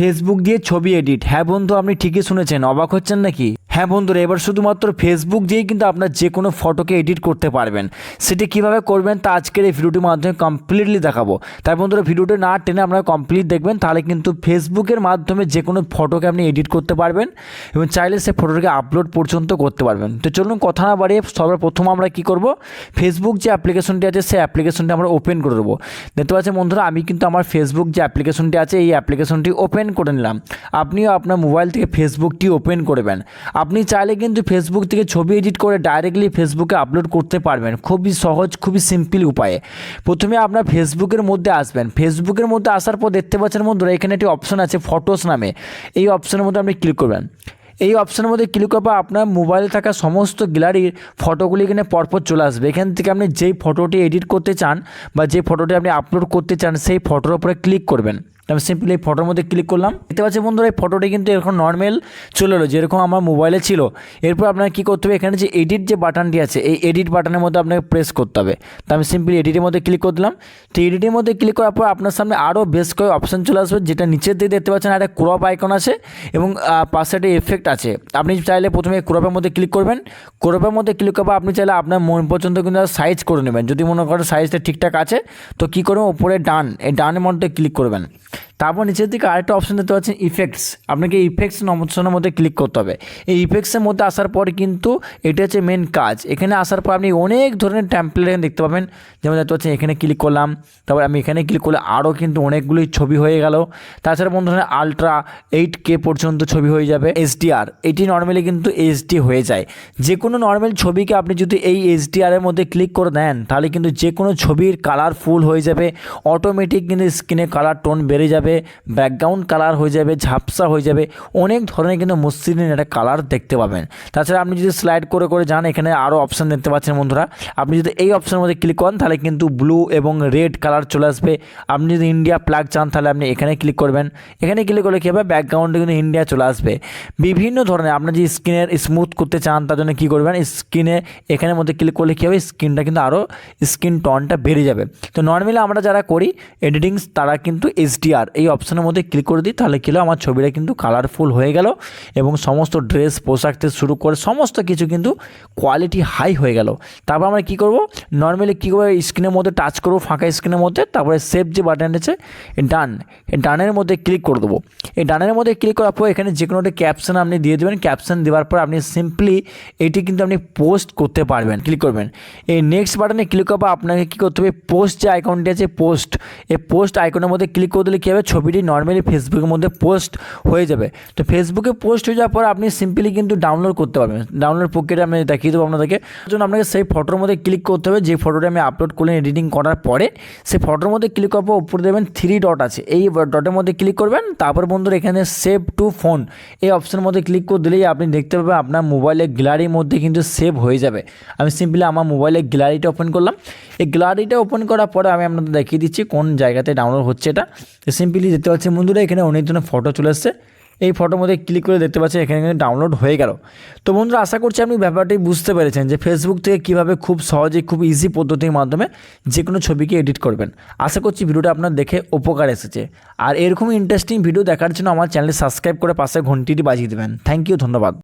Facebook দিয়ে ছবি edit হ্যাঁ বন্ধু আপনি ঠিকই শুনেছেন। অবাক হচ্ছেন নাকি? হ্যাঁ বন্ধুরা, এবার শুধুমাত্র ফেসবুক দিয়েই কিন্তু আপনার যে কোনো ফটোকে এডিট করতে পারবেন। সেটি কীভাবে করবেন তা আজকের এই ভিডিওটির মাধ্যমে কমপ্লিটলি দেখাবো। তাই বন্ধুরা, ভিডিওটি না টেনে আপনারা কমপ্লিট দেখবেন, তাহলে কিন্তু ফেসবুকের মাধ্যমে যে কোনো ফটোকে আপনি এডিট করতে পারবেন এবং চাইলে সে ফটোটাকে আপলোড পর্যন্ত করতে পারবেন। তো চলুন কথা না বাড়িয়ে সবার প্রথম আমরা কি করব? ফেসবুক যে অ্যাপ্লিকেশনটি আছে, সেই অ্যাপ্লিকেশনটি আমরা ওপেন করে দেবো। দেখতে পাচ্ছেন বন্ধুরা, আমি কিন্তু আমার ফেসবুক যে অ্যাপ্লিকেশনটি আছে, এই অ্যাপ্লিকেশনটি ওপেন করে নিলাম। আপনিও আপনার মোবাইল থেকে ফেসবুকটি ওপেন করবেন আপনি চাইলে কিন্তু ফেসবুক থেকে ছবি এডিট করে ডাইরেক্টলি ফেসবুকে আপলোড করতে পারবেন। খুবই সহজ, খুবই সিম্পল উপায়ে। প্রথমে আপনার ফেসবুকের মধ্যে আসবেন। ফেসবুকের মধ্যে আসার পর দেখতে পাচ্ছেন বন্ধুরা, এখানে একটি অপশন আছে ফটোস নামে। এই অপশনের মধ্যে আপনি ক্লিক করবেন। এই অপশনের মধ্যে ক্লিক করার আপনার মোবাইলে থাকা সমস্ত গ্যালারির ফটোগুলি এখানে পরপর চলে আসবে। এখান থেকে আপনি যেই ফটোটি এডিট করতে চান বা যে ফটোটি আপনি আপলোড করতে চান, সেই ফটোর উপরে ক্লিক করবেন। আমি সিম্পলি এই ফটোর মধ্যে ক্লিক করলাম। দেখতে পাচ্ছি বন্ধুরা, এই ফটোটি কিন্তু এরকম নর্মাল চলে এলো, যেরকম আমার মোবাইলে ছিল। এরপর আপনাকে কী করতে হবে, এখানে যে এডিট যে বাটনটি আছে, এই এডিট বাটনের মধ্যে আপনাকে প্রেস করতে হবে। তো আমি সিম্পলি এডিটের মধ্যে ক্লিক করে দিলাম তো এডিটের মধ্যে ক্লিক করার পর আপনার সামনে আরও বেশ কয়েক অপশান চলে আসবে, যেটা নিচের দিকে দেখতে পাচ্ছেন একটা ক্রপ আইকন আছে এবং পাশে একটা এফেক্ট আছে। আপনি চাইলে প্রথমে ক্রপের মধ্যে ক্লিক করবেন। ক্রপের মধ্যে ক্লিক করার পর আপনি চাইলে আপনার মন পর্যন্ত কিন্তু সাইজ করে নেবেন। যদি মনে করেন সাইজটা ঠিকঠাক আছে, তো কী করবেন? ওপরে ডান, এই ডানের মধ্যে ক্লিক করবেন। তারপর নিচের দিকে আরেকটা অপশন দেখতে পাচ্ছেন ইফেক্টস আপনাকে ইফেক্টস অপশনের মধ্যে ক্লিক করতে হবে। এই ইফেক্টসের মধ্যে আসার পর কিন্তু এটা হচ্ছে মেন কাজ। এখানে আসার পর আপনি অনেক ধরনের ট্যাম্পলেট এখানে দেখতে পাবেন। যেমন দেখতে পাচ্ছেন এখানে ক্লিক করলাম, তারপর আমি এখানে ক্লিক করলে আরও কিন্তু অনেকগুলি ছবি হয়ে গেল। তাছাড়া বন্ধু আলট্রা এইট কে পর্যন্ত ছবি হয়ে যাবে। এইচডিআর এটি নর্মালি কিন্তু এইচডি হয়ে যায়। যে কোনো নর্মাল ছবিকে আপনি যদি এই এইচডিআরের মধ্যে ক্লিক করে দেন, তাহলে কিন্তু যে কোনো ছবির কালার ফুল হয়ে যাবে। অটোমেটিক কিন্তু স্ক্রিনে কালার টোন বেড়ে যাবে। ব্যাকগ্রাউন্ড কালার হয়ে যাবে, ঝাপসা হয়ে যাবে, অনেক ধরনের কিন্তু মসৃণ একটা কালার দেখতে পাবেন। তাছাড়া আপনি যদি স্লাইড করে করে যান, এখানে আরও অপশান দেখতে পাচ্ছেন বন্ধুরা। আপনি যদি এই অপশানের মধ্যে ক্লিক করেন, তাহলে কিন্তু ব্লু এবং রেড কালার চলে আসবে। আপনি যদি ইন্ডিয়া প্লাগ চান, তাহলে আপনি এখানে ক্লিক করবেন। এখানে ক্লিক করলে কী হবে? ব্যাকগ্রাউন্ডে কিন্তু ইন্ডিয়া চলে আসবে। বিভিন্ন ধরনের আপনার যে স্ক্রিনের স্মুথ করতে চান, তার জন্য কী করবেন? স্ক্রিনে এখানের মধ্যে ক্লিক করলে কী হবে? স্ক্রিনটা কিন্তু আরও স্ক্রিন টনটা বেড়ে যাবে। তো নর্মালি আমরা যারা করি এডিটিংস তারা কিন্তু এইচডিআর এই অপশনের মধ্যে ক্লিক করে দিই, তাহলে কী আমার ছবিটা কিন্তু কালারফুল হয়ে গেল এবং সমস্ত ড্রেস পোশাক থেকে শুরু করে সমস্ত কিছু কিন্তু কোয়ালিটি হাই হয়ে গেল। তারপর আমরা কী করব? নর্মালি কী করব? স্ক্রিনের মধ্যে টাচ করব, ফাঁকা স্ক্রিনের মধ্যে, তারপরে সেভ যে বাটন আছে ডান ডানের মধ্যে ক্লিক করে দেবো। এই ডানের মধ্যে ক্লিক করার পর এখানে যে কোনো একটা ক্যাপশন আপনি দিয়ে দেবেন। ক্যাপশন দেওয়ার পর আপনি সিম্পলি এটি কিন্তু আপনি পোস্ট করতে পারবেন। ক্লিক করবেন। এই নেক্সট বাটনে ক্লিক করার পর আপনাকে কী করতে হবে? পোস্ট যে আইকনটি আছে পোস্ট এই পোস্ট আইকনের মধ্যে ক্লিক করে দিলে কী হবে? ছবিটি নর্মালি ফেসবুকের মধ্যে পোস্ট হয়ে যাবে। তো ফেসবুকে পোস্ট হয়ে যাওয়ার পর আপনি সিম্পলি কিন্তু ডাউনলোড করতে পারবেন। ডাউনলোড প্রক্রিয়াটা আমি দেখিয়ে দেবো আপনাদেরকে। জন্য আপনাকে সেই ফটোর মধ্যে ক্লিক করতে হবে। যে ফটোটা আমি আপলোড করলেন এডিটিং করার পরে সেই ফটোর মধ্যে ক্লিক করার পর উপরে দেবেন থ্রি ডট আছে। এই ডটের মধ্যে ক্লিক করবেন। তারপর বন্ধুরা এখানে সেভ টু ফোন এই অপশনের মধ্যে ক্লিক করে দিলেই আপনি দেখতে পাবেন আপনার মোবাইলের গ্যালারির মধ্যে কিন্তু সেভ হয়ে যাবে। আমি সিম্পলি আমার মোবাইলের গ্যালারিটা ওপেন করলাম। এই গ্যালারিটা ওপেন করার পরে আমি আপনাদের দেখিয়ে দিচ্ছি কোন জায়গাতে ডাউনলোড হচ্ছে এটা। সিম্পলি দেখতে পাচ্ছি। বন্ধুরা, এখানে অনেক ধরনের ফটো চলে এসছে এই ফটোর মধ্যে ক্লিক করে দেখতে পাচ্ছেন, এখানে কিন্তু ডাউনলোড হয়ে গেল। তো বন্ধুরা, আশা করছি আপনি ব্যাপারটি বুঝতে পেরেছেন যে ফেসবুক থেকে কীভাবে খুব সহজে, খুব ইজি পদ্ধতির মাধ্যমে যে কোনো ছবিকে এডিট করবেন। আশা করছি ভিডিওটা আপনার দেখে উপকার এসেছে। আর এরকম ইন্টারেস্টিং ভিডিও দেখার জন্য আমার চ্যানেল সাবস্ক্রাইব করে পাশে ঘন্টিটি বাজিয়ে দেবেন। থ্যাংক ইউ ধন্যবাদ।